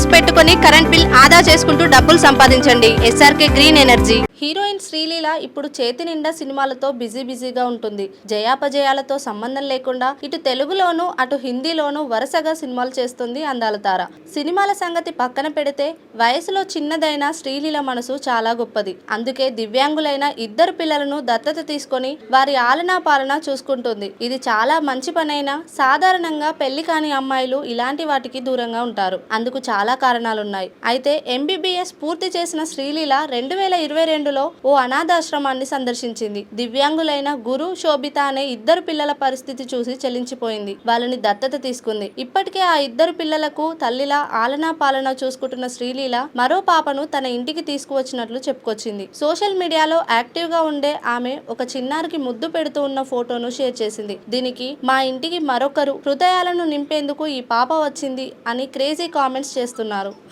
Panels పెట్టుకొని current bill ఆదా చేసుకుంటూ డబ్బులు సంపాదించండి. SRK green energy. Heroine Sreeleela ఇప్పుడు చేతి నిండా సినిమాలతో బిజీ బిజీగా ఉంటుంది. జయాపజయాలతో సంబంధం లేకుండా ఇటు తెలుగులోనూ అటు హిందీలోనూ వరుసగా సినిమాలు చేస్తుంది అందాల తార సినిమాల సంగతి పక్కన పెడితే వయసులో చిన్నదైన శ్రీలీల మనసు చాలా గొప్పది. అందుకే దివ్యాంగులైన ఇద్దరు పిల్లలను దత్తత తీసుకొని వారి ఆలనా పాలన చూసుకుంటుంది. ఇది చాలా మంచి పనైనా సాధారణంగా పెళ్ళి కాని అమ్మాయిలు ఇలాంటి వాటికి దూరంగా ఉంటారు. అందుకు చాలా కారణాలున్నాయి. అయితే ఎంబీబీఎస్ పూర్తి చేసిన శ్రీలీల రెండు వేల ఇరవై రెండులో ఓ అనాథాశ్రమాన్ని సందర్శించింది. దివ్యాంగులైన గురు శోభిత అనే ఇద్దరు పిల్లల పరిస్థితి చూసి చెల్లించిపోయింది వాళ్ళని దత్తత తీసుకుంది. ఇప్పటికే ఆ ఇద్దరు పిల్లలకు తల్లిలా ఆలనా పాలన చూసుకుంటున్న శ్రీలీల మరో పాపను తన ఇంటికి తీసుకువచ్చినట్లు చెప్పుకొచ్చింది. సోషల్ మీడియాలో యాక్టివ్గా ఉండే ఆమె ఒక చిన్నారికి ముద్దు పెడుతూ ఉన్న ఫోటోను షేర్ చేసింది. దీనికి మా ఇంటికి మరొకరు హృదయాలను నింపేందుకు ఈ పాప వచ్చింది అని క్రేజీ కామెంట్స్ చేస్తున్నారు.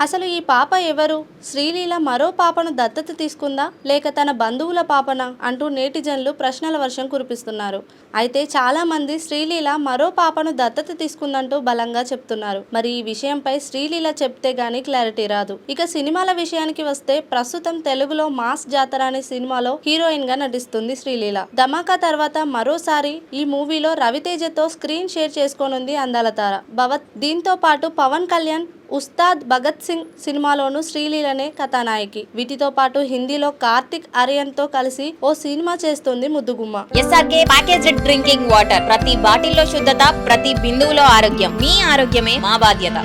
అసలు ఈ పాప ఎవరు? శ్రీలీల మరో పాపను దత్తత తీసుకుందా? లేక తన బంధువుల పాపన? అంటూ నేటిజన్లు ప్రశ్నల వర్షం కురిపిస్తున్నారు. అయితే చాలా మంది శ్రీలీల మరో పాపను దత్తత తీసుకుందంటూ బలంగా చెప్తున్నారు. మరి ఈ విషయంపై శ్రీలీల చెప్తే గానీ క్లారిటీ రాదు. ఇక సినిమాల విషయానికి వస్తే ప్రస్తుతం తెలుగులో మాస్ జాతర అనే సినిమాలో హీరోయిన్గా నటిస్తుంది శ్రీలీల. ధమాకా తర్వాత మరోసారి ఈ మూవీలో రవితేజతో స్క్రీన్ షేర్ చేసుకోనుంది అందాల తార. భవత్ దీంతో పాటు పవన్ కళ్యాణ్ ఉస్తాద్ భగత్ సింగ్ సినిమాలోను శ్రీలీలనే కథానాయకి. వీటితో పాటు హిందీలో కార్తిక్ ఆర్యన్తో కలిసి ఓ సినిమా చేస్తుంది ముద్దుగుమ్మ. SRK packaged drinking water. ప్రతి బాటిల్లో శుద్ధత ప్రతి బిందువులో ఆరోగ్యం. మీ ఆరోగ్యమే మా బాధ్యత.